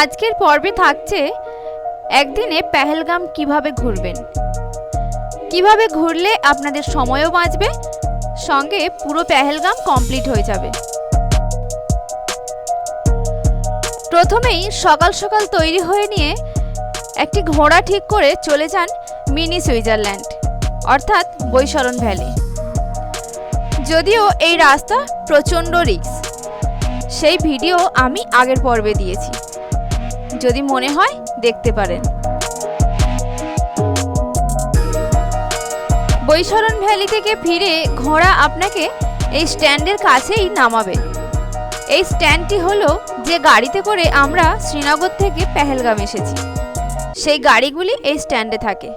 আজকের পর্বে থাকছে একদিনে পেহেলগাম কীভাবে ঘুরবেন? কীভাবে ঘুরলে আপনাদের সময়ও বাঁচবে? সঙ্গে পুরো পেহেলগাম কমপ্লিট হয়ে যাবে। প্রথমেই সকাল সকাল তৈরি হয়ে নিয়ে একটি ঘোড়া ঠিক করে চলে যান মিনি সুইজারল্যান্ড, অর্থাৎ বৈশরণ ভ্যালি। যদিও এই রাস্তা প্রচণ্ড রিস্ক সেই ভিডিও আমি আগের পর্বে দিয়েছি। যদি মনে হয়, দেখতে পারেন। বৈশরণ ভ্যালি থেকে ফিরে ঘোড়া আপনাকে এই স্ট্যান্ডের কাছেই নামাবে। এই স্ট্যান্ডটি হলো যে গাড়িতে করে আমরা শ্রীনগর থেকে পেহেলগাম এসেছি। সেই গাড়িগুলি এই স্ট্যান্ডে থাকে।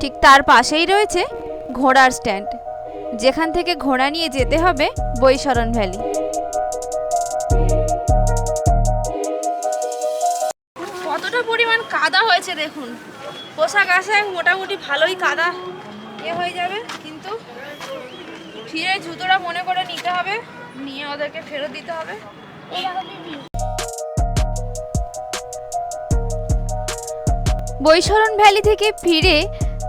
ঠিক তার পাশেই রয়েছে ঘোড়ার স্ট্যান্ড। যেখান থেকে ঘোড়া নিয়ে যেতে হবে বৈশরণ ভ্যালি। কতটা পরিমাণ কাদা হয়েছে দেখুন। পোশাক আসে মোটামুটি ভালোই কাদা। এ হয়ে যাবে কিন্তু ফিরে জুতোটা মনে করে নিতে হবে নিয়ে ওদেরকে ফেরত দিতে হবে। বৈশরণ ভ্যালি থেকে ফিরে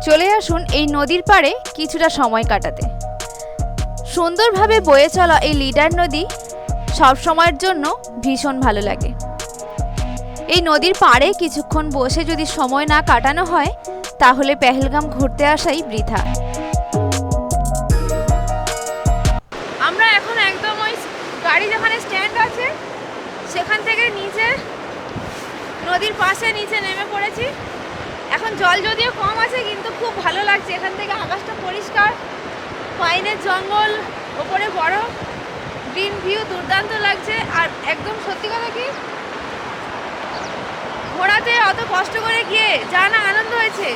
চলে আসুন এই নদীর পাড়ে কিছুটা সময় কাটাতে। সুন্দরভাবে বয়ে চলা এই লিডার নদী সব সময়ের জন্য ভীষণ ভালো লাগে। এই নদীর পাড়ে কিছুক্ষণ বসে যদি সময় না কাটানো হয়, তাহলে পেহেলগাম ঘুরতে আসাই বৃথা। আমরা এখন একদম ওই গাড়ি যেখানে স্ট্যান্ড আছে, সেখান থেকে নিচে, নদীর পাশে নিচে নেমে পড়েছি। এখন জল যদিও কম আছে, কিন্তু খুব ভালো লাগছে। এখান থেকে আকাশটা পরিষ্কার। পাইনের জঙ্গল ওপরে বড়। গ্রিন ভিউ, দুর্দান্ত লাগছে। আর একদম সত্যি কথা কি? ঘোড়াতে অত কষ্ট করে গিয়ে যা না আনন্দ হয়েছে,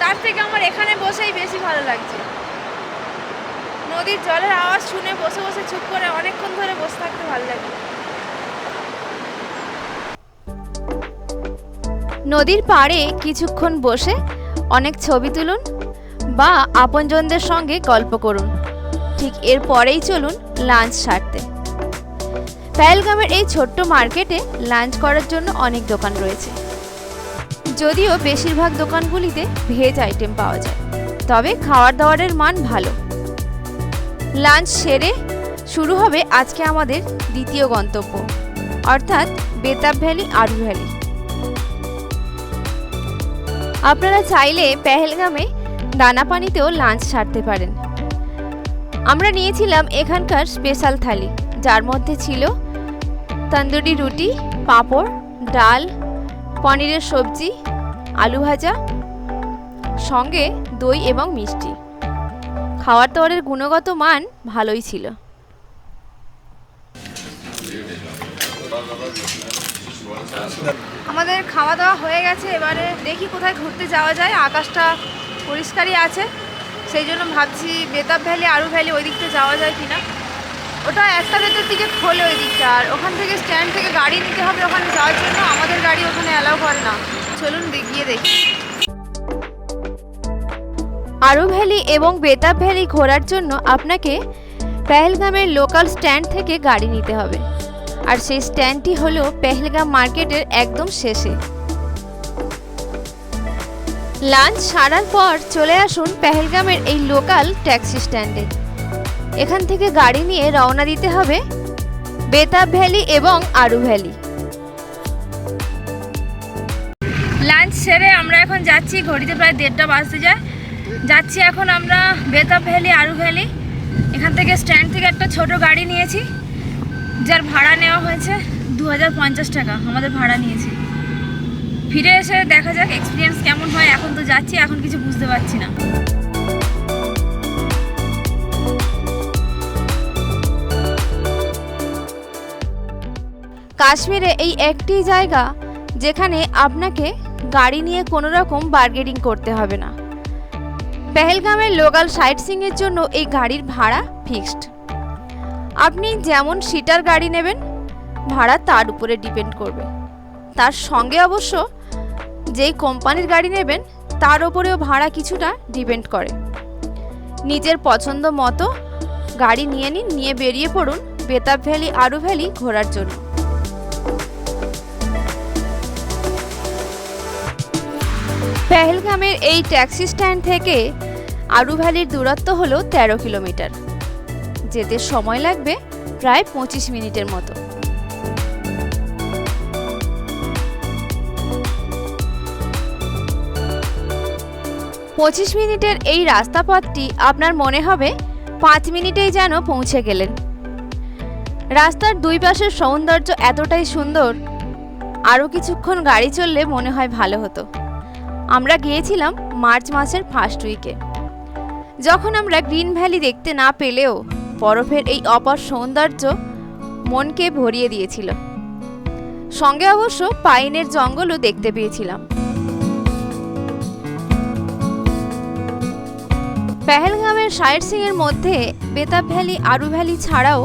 তার থেকে আমার এখানে বসেই বেশি ভালো লাগছে। নদীর জলের আওয়াজ শুনে বসে বসে চুপ করে অনেকক্ষণ ধরে বসে থাকতে ভালো লাগে। নদীর পাড়ে কিছুক্ষণ বসে অনেক ছবি তুলুন। বা আপনজনদের সঙ্গে গল্প করুন। ঠিক এর পরেই চলুন লাঞ্চ সারতে। পেহেলগামের এই ছোট্ট মার্কেটে লাঞ্চ করার জন্য অনেক দোকান রয়েছে। যদিও বেশিরভাগ দোকানগুলিতে ভেজ আইটেম পাওয়া যায়, তবে খাওয়ার দাওয়ারের মান ভালো। লাঞ্চ সেরে শুরু হবে আজকে আমাদের দ্বিতীয় গন্তব্য, অর্থাৎ বেতাব ভ্যালি, আরু ভ্যালি। আপনারা চাইলে পেহেলগামে দানাপানিতেও লাঞ্চ সারতে পারেন। আমরা নিয়েছিলাম এখানকার স্পেশাল থালি, যার মধ্যে ছিল তন্দুরি রুটি, পাঁপড়, ডাল, পনিরের সবজি, আলু ভাজা, সঙ্গে দই এবং মিষ্টি। খাওয়ার দাওয়ারের গুণগত মান ভালোই ছিল। আমাদের খাওয়া দাওয়া হয়ে গেছে, এবারে দেখি কোথায় ঘুরতে যাওয়া যায়। আকাশটা পরিষ্কারই আছে। সেই জন্য ভাবছি বেতাব ভ্যালি, আরু ভ্যালি ওই দিকটা যাওয়া যায় কিনা। ওটা একটা দেড়টার দিকে খোলে ওই দিকটা। আর ওখান থেকে স্ট্যান্ড থেকে গাড়ি নিতে হবে ওখানে যাওয়ার জন্য। আমাদের গাড়ি ওখানে অ্যালাউ করে না। চলুন গিয়ে দেখি। আরু ভ্যালি এবং বেতাব ভ্যালি ঘোরার জন্য আপনাকে পেহেলগামের লোকাল স্ট্যান্ড থেকে গাড়ি নিতে হবে। আর সেই স্ট্যান্ডটি হলো পেহেলগাম মার্কেটের একদম শেষে। লাঞ্চ সারার পর চলে আসুন পেহেলগামের এই লোকাল ট্যাক্সি স্ট্যান্ডে। এখান থেকে গাড়ি নিয়ে রওনা দিতে হবে বেতাব ভ্যালি এবং আরু ভ্যালি। লাঞ্চ সেরে আমরা এখন যাচ্ছি, ঘড়িতে প্রায় দেড়টা বাজতে যায়। যাচ্ছি এখন আমরা বেতাব ভ্যালি, আরু ভ্যালি। এখান থেকে স্ট্যান্ড থেকে একটা ছোট গাড়ি নিয়েছি, যার ভাড়া নেওয়া হয়েছে দু হাজার পঞ্চাশ টাকা। আমাদের ভাড়া নিয়েছে। ফিরে এসে দেখা যাক এক্সপিরিয়েন্স কেমন হয়, এখন তো যাচ্ছি, এখন কিছু বুঝতে পারছি না। কাশ্মীরে এই একটি জায়গা যেখানে আপনাকে গাড়ি নিয়ে কোনো রকম বার্গেনিং করতে হবে না। পেহেলগামের লোকাল সাইট সিংয়ের জন্য এই গাড়ির ভাড়া ফিক্সড আপনি যেমন সিটার গাড়ি নেবেন, ভাড়া তার উপরে ডিপেন্ড করবে। তার সঙ্গে অবশ্য যেই কোম্পানির গাড়ি নেবেন, তার ওপরেও ভাড়া কিছুটা ডিপেন্ড করে। নিজের পছন্দ মতো গাড়ি নিয়ে নিন, নিয়ে বেরিয়ে পড়ুন বেতাব ভ্যালি, আরু ভ্যালি ঘোরার জন্য। পেহেলগামের এই ট্যাক্সি স্ট্যান্ড থেকে আরু ভ্যালির দূরত্ব হলো তেরো কিলোমিটার। যেতে সময় লাগবে প্রায় পঁচিশ মিনিটের মতো। পঁচিশ মিনিটের এই রাস্তাপথটি আপনার মনে হবে পাঁচ মিনিটেই যেন পৌঁছে গেলেন। রাস্তার দুই পাশের সৌন্দর্য এতটাই সুন্দর, আরও কিছুক্ষণ গাড়ি চললে মনে হয় ভালো হতো। আমরা গিয়েছিলাম মার্চ মাসের ফার্স্ট উইকে। যখন আমরা গ্রিন ভ্যালি দেখতে না পেলেও বরফের এই অপার সৌন্দর্য মনকে ভরিয়ে দিয়েছিল। সঙ্গে অবশ্য পাইনের জঙ্গলও দেখতে পেয়েছিলাম। পেহেলগামের সাইট সিংয়ের মধ্যে বেতাব ভ্যালি, আরু ভ্যালি ছাড়াও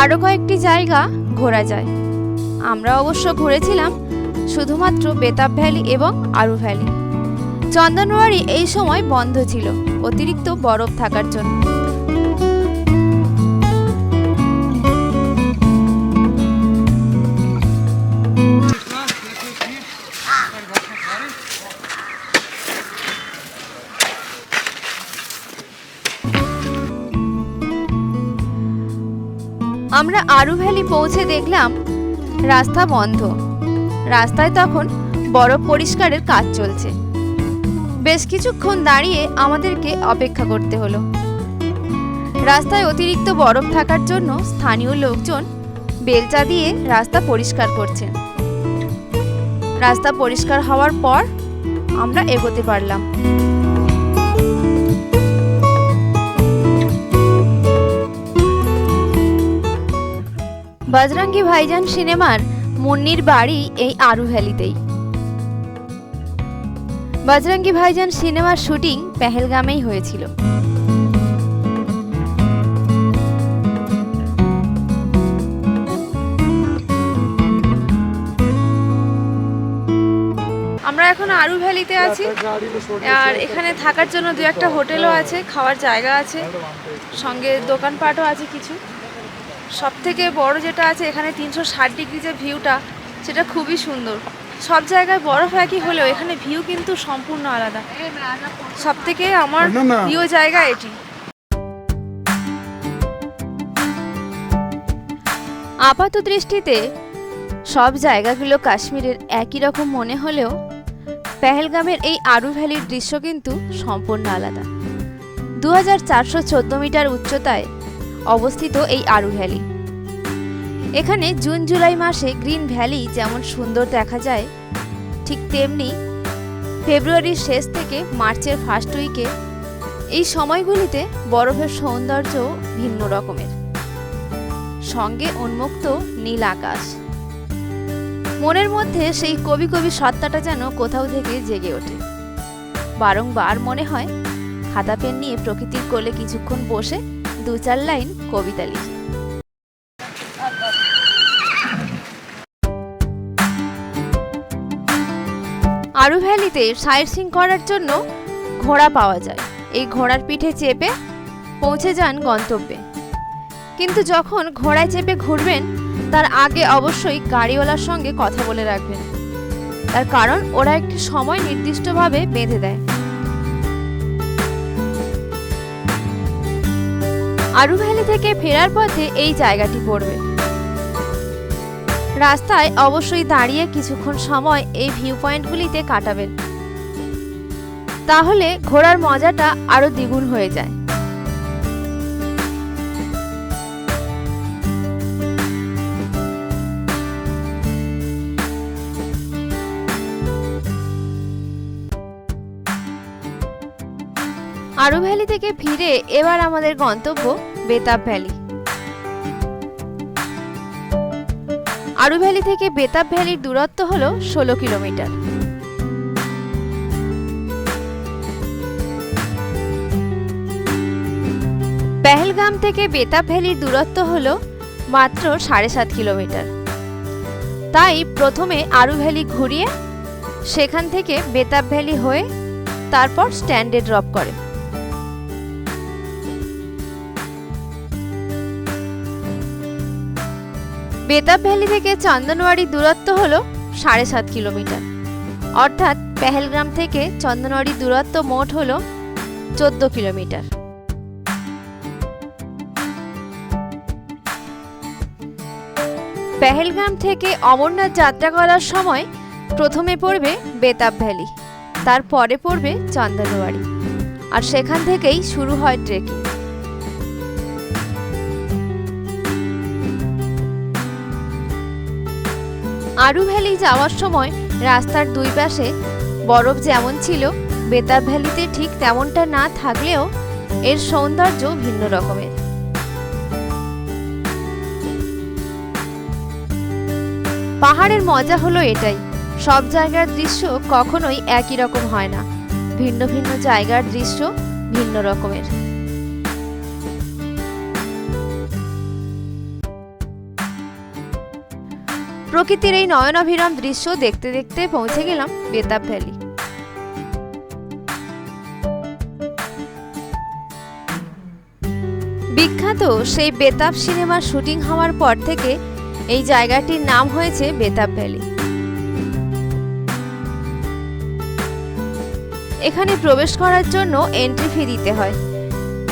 আরও কয়েকটি জায়গা ঘোরা যায়। আমরা অবশ্য ঘুরেছিলাম শুধুমাত্র বেতাব ভ্যালি এবং আরু ভ্যালি। চন্দনওয়ারি এই সময় বন্ধ ছিল, অতিরিক্ত বরফ থাকার জন্য। আমরা আরু ভ্যালি পৌঁছে দেখলাম রাস্তা বন্ধ। রাস্তায় তখন বরফ পরিষ্কারের কাজ চলছে। বেশ কিছুক্ষণ দাঁড়িয়ে আমাদেরকে অপেক্ষা করতে হলো। রাস্তায় অতিরিক্ত বরফ থাকার জন্য স্থানীয় লোকজন বেলচা দিয়ে রাস্তা পরিষ্কার করছেন রাস্তা পরিষ্কার হওয়ার পর আমরা এগোতে পারলাম। বজরঙ্গি ভাইজান সিনেমার মুন্নির বাড়ি এই আরু ভ্যালিতেই। বজরঙ্গি ভাইজান সিনেমার শুটিং পেহেলগামেই হয়েছিল। আমরা এখন আরু ভ্যালিতে আছি। আর এখানে থাকার জন্য দু একটা হোটেলও আছে, খাওয়ার জায়গা আছে, সঙ্গে দোকানপাটও আছে কিছু। সব থেকে বড় যেটা আছে এখানে তিনশো ষাট ডিগ্রি যে ভিউটা সেটা খুবই সুন্দর। সব জায়গায় বরফ একই হলেও এখানে ভিউ কিন্তু সম্পূর্ণ আলাদা। সব থেকে আমার। প্রিয় জায়গা এটি। আপাত দৃষ্টিতে সব জায়গাগুলো কাশ্মীরের একই রকম মনে হলেও পেহেলগামের এই আরু ভ্যালির দৃশ্য কিন্তু সম্পূর্ণ আলাদা। দু হাজার চারশো চোদ্দ মিটার উচ্চতায় অবস্থিত এই আরু ভ্যালি। এখানে জুন জুলাই মাসে গ্রিন ভ্যালি যেমন সুন্দর দেখা যায়, ঠিক তেমনি ফেব্রুয়ারির শেষ থেকে মার্চের ফার্স্ট উইকে এই সময়গুলিতে বরফের সৌন্দর্য ভিন্ন রকমের। সঙ্গে উন্মুক্ত নীল আকাশ। মনের মধ্যে সেই কবি কবি সত্তাটা যেন কোথাও থেকে জেগে ওঠে। বারংবার মনে হয়, খাতা পেন নিয়ে প্রকৃতির কোলে কিছুক্ষণ বসে দু চার লাইন কবিতা লিখি। আরু ভ্যালিতে সাইট সিং করার জন্য ঘোড়া পাওয়া যায়। এই ঘোড়ার পিঠে চেপে পৌঁছে যান গন্তব্যে। কিন্তু যখন ঘোড়ায় চেপে ঘুরবেন, তার আগে অবশ্যই গাড়িওয়ালার সঙ্গে কথা বলে রাখবেন। তার কারণ, ওরা একটি সময় নির্দিষ্টভাবে বেঁধে দেয়। আরু ভ্যালি থেকে ফেরার পথে এই জায়গাটি পড়বে। রাস্তায় অবশ্যই দাঁড়িয়ে কিছুক্ষণ সময় এই ভিউ পয়েন্টগুলিতে কাটাবেন। তাহলে ঘোরার মজাটা আরও দ্বিগুণ হয়ে যায়। আরু ভ্যালি থেকে ফিরে এবার আমাদের গন্তব্য বেতাব ভ্যালি। আরু ভ্যালি থেকে বেতাব ভ্যালির দূরত্ব হলো ষোলো কিলোমিটার। পেহেলগাম থেকে বেতাব ভ্যালির দূরত্ব হলো মাত্র সাড়ে সাত কিলোমিটার। তাই প্রথমে আরু ভ্যালি ঘুরিয়ে সেখান থেকে বেতাব ভ্যালি হয়ে তারপর স্ট্যান্ডে ড্রপ করে। বেতাব ভ্যালি থেকে চন্দনওয়াড়ি দূরত্ব হলো সাড়ে সাত কিলোমিটার। অর্থাৎ পেহেলগ্রাম থেকে চন্দনওয়াড়ি দূরত্ব মোট হলো চোদ্দ কিলোমিটার। পেহেলগ্রাম থেকে অমরনাথ যাত্রা করার সময় প্রথমে পড়বে বেতাব ভ্যালি, তারপরে পড়বে চন্দনওয়াড়ি। আর সেখান থেকেই শুরু হয় ট্রেকিং আরু ভ্যালি যাওয়ার সময় রাস্তার দুই পাশে বরফ যেমন ছিল বেতাব ভ্যালিতে ঠিক তেমনটা না থাকলেও এর সৌন্দর্য ভিন্ন রকমের। পাহাড়ের মজা হলো এটাই, সব জায়গার দৃশ্য কখনোই একই রকম হয় না। ভিন্ন ভিন্ন জায়গার দৃশ্য ভিন্ন রকমের। প্রকৃতির এই নয়নাভিরাম দৃশ্য দেখতে দেখতে পৌঁছে গেলাম বেতাব ভ্যালি। বিখ্যাত সেই বেতাব সিনেমার শুটিং হওয়ার পর থেকে এই জায়গাটির নাম হয়েছে বেতাব ভ্যালি। এখানে প্রবেশ করার জন্য এন্ট্রি ফি দিতে হয়।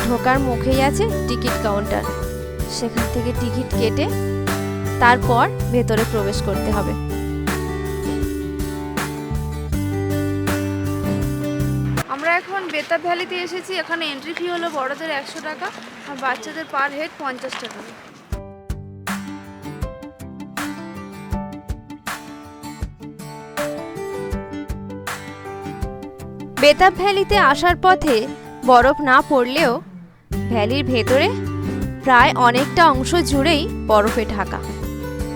ঢোকার মুখেই আছে টিকিট কাউন্টার সেখান থেকে টিকিট কেটে তারপর ভেতরে প্রবেশ করতে হবে। আমরা এখন বেতাব ভ্যালিতে এসেছি এখানে এন্ট্রি ফি হলো বড়দের একশো টাকা আর বাচ্চাদের পার হেড পঞ্চাশ টাকা। বেতাব ভ্যালিতে আসার পথে বরফ না পড়লেও ভ্যালির ভেতরে প্রায় অনেকটা অংশ জুড়েই বরফে ঢাকা।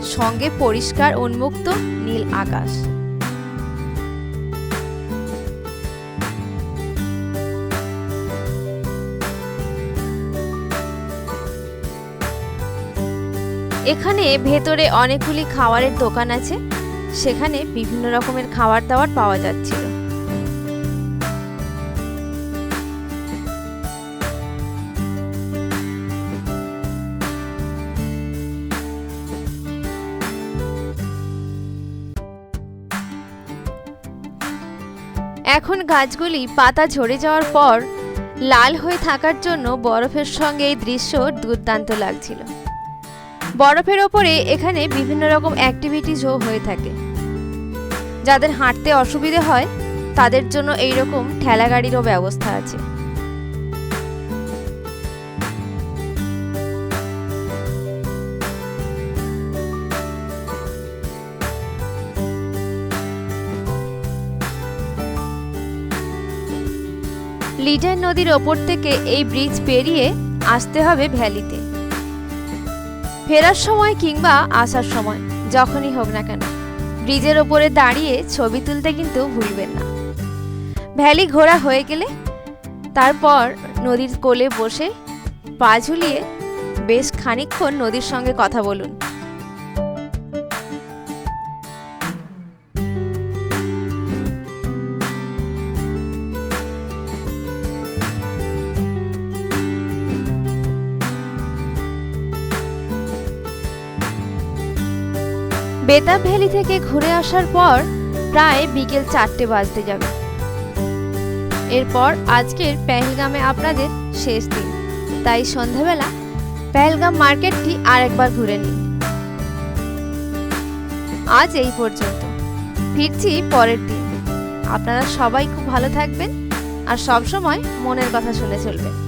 সঙ্গে পরিষ্কার উন্মুক্ত নীল আকাশ। এখানে ভেতরে অনেকগুলি খাবারের দোকান আছে। সেখানে বিভিন্ন রকমের খাবার দাবার পাওয়া যাচ্ছিল। এখন গাছগুলি পাতা ঝরে যাওয়ার পর লাল হয়ে থাকার জন্য বরফের সঙ্গে এই দৃশ্য দুর্দান্ত লাগছিল। বরফের ওপরে এখানে বিভিন্ন রকম অ্যাক্টিভিটিসও হয়ে থাকে। যাদের হাঁটতে অসুবিধে হয়, তাদের জন্য এইরকম ঠেলা গাড়িরও ব্যবস্থা আছে। লিডার নদীর ওপর থেকে এই ব্রিজ পেরিয়ে আসতে হবে ভ্যালিতে। ফেরার সময় কিংবা আসার সময়, যখনই হোক না কেন, ব্রিজের ওপরে দাঁড়িয়ে ছবি তুলতে কিন্তু ভুলবেন না। ভ্যালি ঘোরা হয়ে গেলে তারপর নদীর কোলে বসে পা ঝুলিয়ে বেশ খানিকক্ষণ নদীর সঙ্গে কথা বলুন। বেতাব ভ্যালি থেকে ঘুরে আসার পর প্রায় বিকেল চারটে বাজতে যাবে। এরপর আজকের পেহেলগামে আপনাদের শেষ দিন। তাই সন্ধ্যাবেলা পেহেলগাম মার্কেটটি আরেকবার ঘুরে নিন। আজ এই পর্যন্ত। ফিরছি পরের দিন। আপনারা সবাই খুব ভালো থাকবেন আর সব সময় মনের কথা শুনে চলবেন।